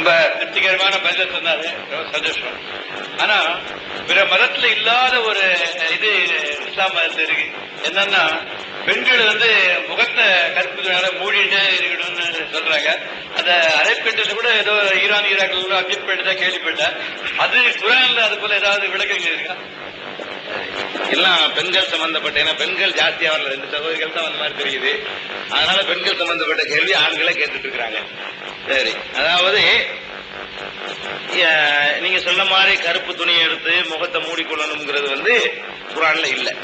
ரொம்ப திருப்திகரமான பதில் சொன்னாரு. ரொம்ப சந்தோஷம். ஆனா பிற மதத்துல இல்லாத ஒரு இது இஸ்லாம் மதத்துல இருக்கு. என்னன்னா பெண்கள் வந்து முகத்தை கருப்புனால மூடிட்டே இருக்கணும்னு சொல்றாங்க. அந்த அரேபியத்துல கூட ஏதோ ஈரான் ஈராக்கள் கூட தான் கேள்விப்பட்டேன் அது குரான்ல அது போல ஏதாவது விளக்கங்கள் இருக்கா? எல்லாம் பெண்கள் சம்பந்தப்பட்ட ஏன்னா பெண்கள் ஜாஸ்தியா வரல. ரெண்டு சகோதரிகள் தான் வந்த மாதிரி தெரியுது. அதனால பெண்கள் சம்பந்தப்பட்ட கேள்வி ஆண்களே கேட்டுட்டு இருக்கிறாங்க. சரி. அதாவது நீங்க சொல்ல மாதிரி கருப்பு துணியை எடுத்து முகத்தை மூடிக்கொள்ளணுங்கிறது வந்து குரான்ல இல்ல.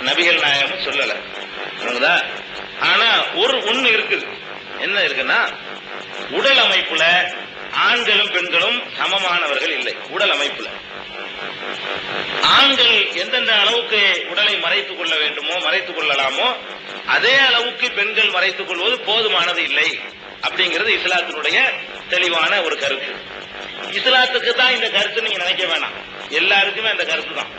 நபிகள் நாயகம் சொல்லல. புரியுதா ஆனா ஒரு ஒண்ணு இருக்குது. என்ன இருக்குன்னா உடல் அமைப்புல ஆண்களும் பெண்களும் சமமானவர்கள் இல்லை. உடல் அமைப்புல. ஆண்கள் எந்தெந்த அளவுக்கு உடலை மறைத்துக் கொள்ள வேண்டுமோ மறைத்துக் கொள்ளலாமோ அதே அளவுக்கு பெண்கள் மறைத்துக் கொள்வது போதுமானது இல்லை. அப்படிங்கிறது இஸ்லாத்தினுடைய தெளிவான ஒரு கருத்து. இஸ்லாத்துக்கு தான் இந்த கருத்து நீங்க நினைக்க வேணாம். எல்லாருக்குமே அந்த கருத்து தான்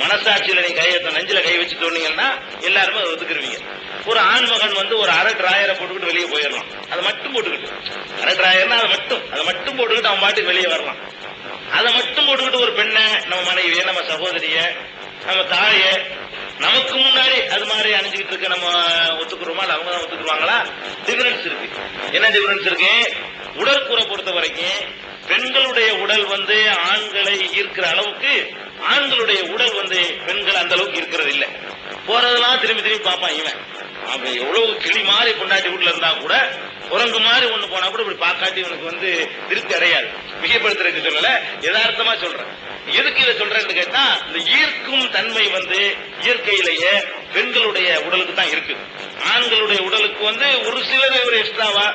மனசாட்சியில நீ கையை நெஞ்சில கை வச்சு சொன்னீங்கன்னா எல்லாருமே அதை ஒத்துக்குருவீங்க. ஒரு ஆண்மகன் வந்து ஒரு அரை டிராயரை போட்டுக்கிட்டு வெளியே போயிடலாம். அதை மட்டும் போட்டுக்கிட்டு. அரை டிராயர்னா அதை மட்டும். அதை மட்டும் போட்டுக்கிட்டு அவன் பாட்டுக்கு வெளியே வரலாம். அதை மட்டும் போட்டுக்கிட்டு ஒரு பெண்ணை நம்ம மனைவியை நம்ம சகோதரிய நம்ம தாய நமக்கு முன்னாடி அது மாதிரி அணிஞ்சுக்கிட்டு இருக்க நம்ம ஒத்துக்குறோமா இல்ல அவங்க தான் ஒத்துக்குருவாங்களா டிஃபரன்ஸ் இருக்கு. என்ன டிஃபரன்ஸ் இருக்கு? உடற்கூரை பொறுத்த வரைக்கும் பெண்களுடைய உடல் வந்து ஆண்களை ஈர்க்கிற அளவுக்கு ஆண்களுடைய உடல் வந்து பெண்கள் அந்த அளவுக்கு இருக்கிறது இல்லை. போறதெல்லாம் திரும்பி திரும்பி பார்ப்பான் இவன். அவன் எவ்வளவு கிளி மாதிரி பொண்டாட்டி வீட்டுல இருந்தா கூட உறங்கு மாதிரி ஒண்ணு போனா கூட இப்படி பார்க்காட்டி உனக்கு வந்து திருப்தி அடையாது. மிகப்படுத்துறதுக்கு சொல்லல. யதார்த்தமா சொல்றேன். எதுக்கு இதை சொல்றேன்னு கேட்டா இந்த ஈர்க்கும் தன்மை வந்து இயற்கையிலேயே பெண்களுடைய உடலுக்கு தான் இருக்குது. ஆண்களுடைய உடலுக்கு வந்து ஒரு சிலர் ஒரு எக்ஸ்ட்ராவா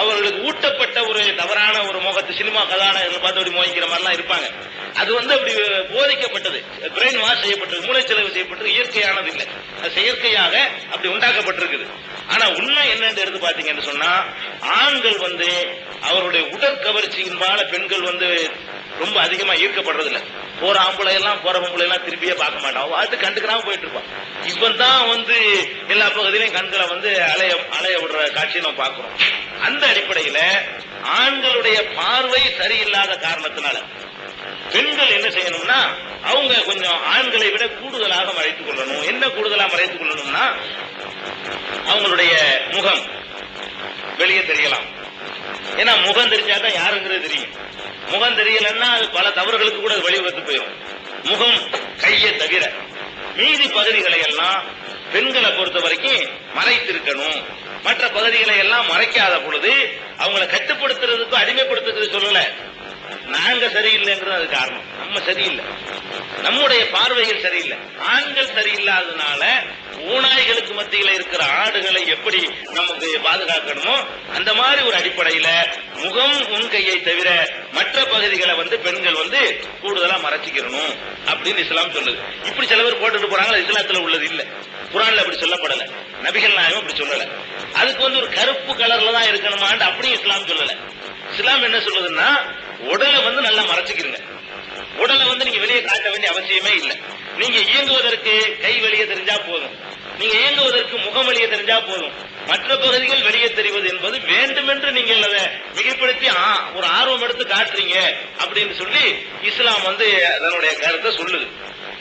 அவர்களுக்கு ஊட்டப்பட்ட ஒரு தவறான ஒரு முகத்து சினிமா கதாநாயகர்கள் பார்த்து அப்படி மோகிக்கிற மாதிரிலாம் இருப்பாங்க. அது வந்து அப்படி போதிக்கப்பட்டது. பிரெயின் வாஷ் செய்யப்பட்டது மூளைச்செலவு செய்யப்பட்டது இயற்கையானது இல்லை. அது செயற்கையாக அப்படி உண்டாக்கப்பட்டிருக்குது. ஆனா உண்மை என்னன்னு எடுத்து பாத்தீங்கன்னு சொன்னா ஆண்கள் வந்து அவருடைய உடற்கவர்ச்சியின்பால பெண்கள் வந்து ரொம்ப அதிகமா ஈர்க்கப்படுறது இல்ல போற ஆம்பளை எல்லாம் போற பொம்பளை எல்லாம் திருப்பியே பார்க்க மாட்டான் அது கண்டுக்கிறாம போயிட்டு இருப்பான் இவன் தான் வந்து எல்லா பகுதியிலையும் கண்களை வந்து அலைய அலைய விடுற காட்சியை நம்ம பார்க்கிறோம். அந்த அடிப்படையில ஆண்களுடைய பார்வை சரியில்லாத காரணத்தினால பெண்கள் என்ன செய்யணும்னா அவங்க கொஞ்சம் ஆண்களை விட கூடுதலாக மறைத்துக் கொள்ளணும். என்ன கூடுதலாக மறைத்துக் கொள்ளணும்னா அவங்களுடைய முகம் வெளியே தெரியலாம். ஏன்னா முகம் தெரிஞ்சாதான் யாருங்கிறது தெரியும். முகம் தெரியலன்னா அது பல தவறுகளுக்கு கூட அது வழிவகுத்து போயிடும் முகம் கையை தவிர மீதி பகுதிகளை எல்லாம் பெண்களை பொறுத்த வரைக்கும் மறைத்திருக்கணும். மற்ற பகுதிகளை எல்லாம் மறைக்காத பொழுது அவங்களை கட்டுப்படுத்துறதுக்கும் அடிமைப்படுத்துறது சொல்லல. நாங்க சரியில்லைங்கிறது அது காரணம். நம்ம சரியில்லை. நம்முடைய பார்வைகள் சரியில்லை. ஆண்கள் சரியில்லாததுனால மத்தியில இருக்கிற ஆடுகளை எப்படி நமக்கு பாதுகாக்கணுமோ அந்த மாதிரி ஒரு அடிப்படையில முகம் உன் கையை தவிர மற்ற பகுதிகளை வந்து பெண்கள் வந்து கூடுதலா மறைச்சிக்கிறணும் அப்படின்னு இஸ்லாம் சொல்லுது. இப்படி சில பேர் போட்டுட்டு போறாங்க இஸ்லாத்துல உள்ளது இல்ல. குரான்ல அப்படி சொல்லப்படல. நபிகள் நாயகம் அப்படி சொல்லல. அதுக்கு வந்து ஒரு கருப்பு கலர்ல தான் இருக்கணுமான்னு அப்படியும் இஸ்லாம் சொல்லல. இஸ்லாம் என்ன சொல்லுதுன்னா உடலை வந்து நல்லா மறைச்சிக்கிறீங்க உடலை வந்து நீங்க வெளியே காட்ட வேண்டிய அவசியமே இல்லை. நீங்க இயங்குவதற்கு கை வெளியே தெரிஞ்சா போதும். நீங்க ஏங்குவதற்கு முகம் தெரிஞ்சா போதும். மற்ற பகுதிகள் வெளியே தெரிவது என்பது வேண்டுமென்று நீங்கள் அதை மிகைப்படுத்தி ஆ- ஒரு ஆர்வம் எடுத்து காட்டுறீங்க அப்படின்னு சொல்லி இஸ்லாம் வந்து அதனுடைய கருத்தை சொல்லுது.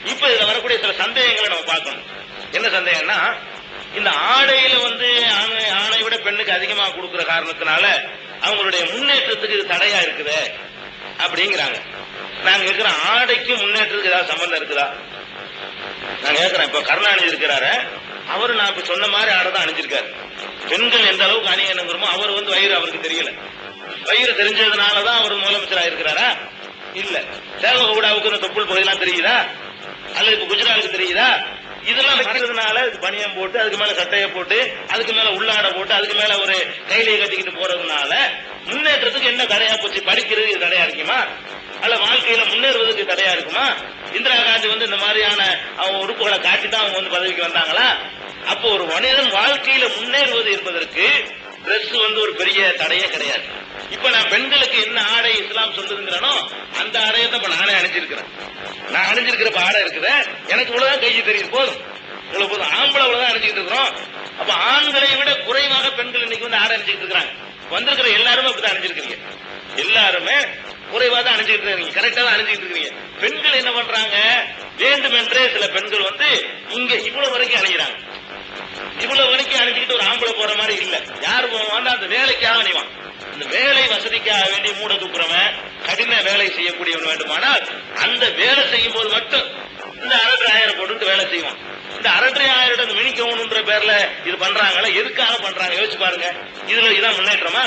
இப்ப இதுல வரக்கூடிய சில சந்தேகங்களை நம்ம பார்க்கணும். என்ன சந்தேகம்னா இந்த ஆடையில வந்து ஆணை ஆணை விட பெண்ணுக்கு அதிகமா கொடுக்கிற காரணத்தினால அவங்களுடைய முன்னேற்றத்துக்கு இது தடையா இருக்குதே அப்படிங்கிறாங்க. நாங்க இருக்கிற ஆடைக்கு முன்னேற்றத்துக்கு ஏதாவது சம்பந்தம் இருக்குதா? நான் கேட்கிறேன் இப்ப கருணாநிதி இருக்கிறாரு? அவரு நான் இப்ப சொன்ன மாதிரி ஆடை தான் அணிஞ்சிருக்காரு. பெண்கள் எந்த அளவுக்கு அணியணுங்கிறமோ அவர் வந்து வயிறு அவருக்கு தெரியல. வயிறு தெரிஞ்சதுனாலதான் அவர் முதலமைச்சர் ஆயிருக்கிறாரா? இல்ல. தேவகவுடாவுக்கு இந்த தொப்புள் பகுதியெல்லாம் தெரியுதா? அல்லது இப்ப குஜராத்துக்கு தெரியுதா? இதெல்லாம் வைக்கிறதுனால பனியம் போட்டு அதுக்கு மேல சட்டையை போட்டு அதுக்கு மேல உள்ளாடை போட்டு அதுக்கு மேல ஒரு கைலையை கட்டிக்கிட்டு போறதுனால முன்னேற்றத்துக்கு என்ன தடையா போச்சு? படிக்கிறது இது தடையா இருக்குமா? அல்ல வாழ்க்கையில முன்னேறுவதற்கு தடையா இருக்குமா? இந்திரா காந்தி வந்து இந்த மாதிரியான அவங்க உறுப்புகளை காட்டி தான் அவங்க வந்து பதவிக்கு வந்தாங்களா? அப்போ ஒரு மனிதன் வாழ்க்கையில முன்னேறுவது என்பதற்கு Dress வந்து ஒரு பெரிய தடையே கிடையாது. இப்ப நான் பெண்களுக்கு என்ன ஆடை இஸ்லாம் சொல்லுதுங்கிறனோ அந்த ஆடையை தான் இப்ப நானே அணிஞ்சிருக்கிறேன். நான் அணிஞ்சிருக்கிறப்ப ஆடை இருக்குது எனக்கு இவ்வளவுதான் கை தெரியும் போதும். இவ்வளவு போதும். ஆம்பளை அவ்வளவுதான் அணிஞ்சிட்டு இருக்கிறோம். அப்ப ஆண்களை விட குறைவாக பெண்கள் இன்னைக்கு வந்து ஆடை அணிஞ்சிட்டு இருக்கிறாங்க. வந்திருக்கிற எல்லாருமே அப்படிதான் அணிஞ்சிருக்கிறீங்க. எல்லாருமே குறைவா தான் அணிஞ்சிட்டு இருக்கீங்க கரெக்டா தான் அணிஞ்சிட்டு இருக்கீங்க பெண்கள் என்ன பண்றாங்க? வேண்டுமென்றே சில பெண்கள் வந்து இங்க இவ்வளவு வரைக்கும் அணிகிறாங்க இவ்வளவு வரைக்கும் அணிஞ்சுக்கிட்டு ஒரு ஆம்பளை போற மாதிரி இல்ல. யார் போவான் அந்த வேலைக்காக அணிவான் அந்த வேலை வசதிக்காக வேண்டி மூட தூக்குறவன் கடின வேலை செய்யக்கூடியவன் வேண்டுமானால் அந்த வேலை செய்யும் போது மட்டும் இந்த அரட்டை ஆயிரம் போட்டு வேலை செய்வான். இந்த அரட்டை ஆயிரம் மினிக்கவனுன்ற பேர்ல இது பண்றாங்களா? எதுக்காக பண்றாங்க? யோசிச்சு பாருங்க. இதுல இதான் முன்னேற்றமா?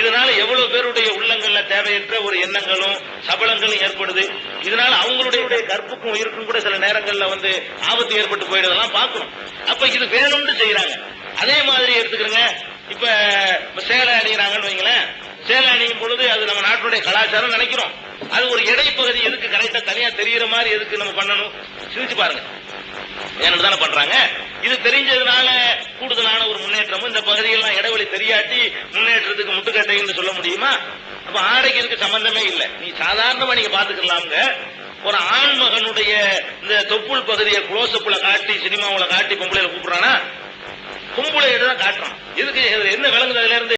இதனால எவ்வளவு பேருடைய உள்ளங்கள்ல தேவையற்ற ஒரு எண்ணங்களும் சபலங்களும் ஏற்படுது. இதனால அவங்களுடைய கற்புக்கும் உயிருக்கும் கூட சில நேரங்கள்ல வந்து ஆபத்து ஏற்பட்டு போயிடுதெல்லாம் பார்க்கணும். அப்ப இது வேணும்னு செய்யறாங்க அதே மாதிரி எடுத்துக்கிறங்க இப்ப சேலை அணிகிறாங்கன்னு வைங்களேன். சேலை அணியும் பொழுது அது நம்ம நாட்டுடைய கலாச்சாரம் நினைக்கிறோம். அது ஒரு இடைப்பகுதி எதுக்கு கரெக்டா தனியா தெரியற மாதிரி எதுக்கு நம்ம பண்ணணும்? சிரிச்சு பாருங்க. ஏன்னு தானே பண்றாங்க. இது தெரிஞ்சதுனால கூடுதலான ஒரு முன்னேற்றமும் இந்த பகுதியெல்லாம் தெரியாட்டி முன்னேற்றத்துக்கு முட்டுக்கட்டைன்னு சொல்ல முடியுமா? அப்ப ஆடைக்கு இதுக்கு சம்பந்தமே இல்லை. நீ சாதாரணமா நீங்க பாத்துக்கலாம்ங்க. ஒரு ஆண் மகனுடைய இந்த தொப்புள் பகுதியை குளோசப்புல காட்டி சினிமாவுல காட்டி பொம்பளையில கூப்பிடுறானா? பொம்பளை தான் காட்டுறான். இதுக்கு என்ன விளங்குது அதுல இருந்து?